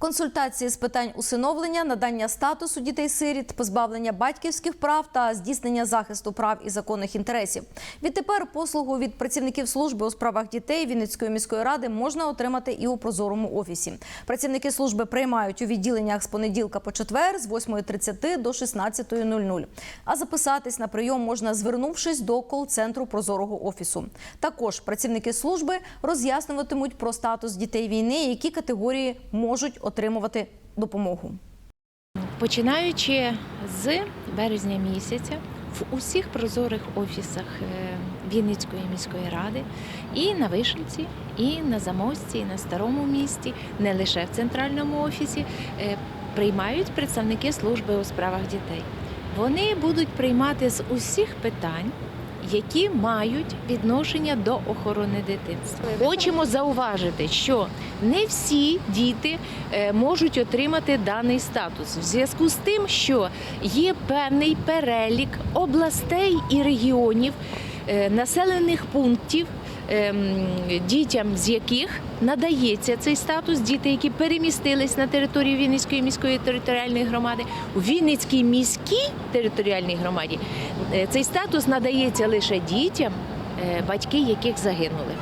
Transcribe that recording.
Консультації з питань усиновлення, надання статусу дітей-сиріт, позбавлення батьківських прав та здійснення захисту прав і законних інтересів. Відтепер послугу від працівників служби у справах дітей Вінницької міської ради можна отримати і у прозорому офісі. Працівники служби приймають у відділеннях з понеділка по четвер з 8.30 до 16.00. А записатись на прийом можна, звернувшись до кол-центру прозорого офісу. Також працівники служби роз'яснюватимуть про статус дітей війни, які категорії можуть отримувати допомогу. Починаючи з березня місяця в усіх прозорих офісах е, Вінницької міської ради і на Вишенці, і на Замості, і на старому місті, не лише в центральному офісі, е, приймають представники служби у справах дітей. Вони будуть приймати з усіх питань. Які мають відношення до охорони дитинства, хочемо зауважити, що не всі діти е, можуть отримати даний статус в зв'язку з тим, що є певний перелік областей і регіонів е, населених пунктів. Ем, Дітям, з яких надається цей статус, діти, які перемістились на територію Вінницької міської територіальної громади, у Вінницькій міській територіальній громаді е, цей статус надається лише дітям, е, батьки яких загинули.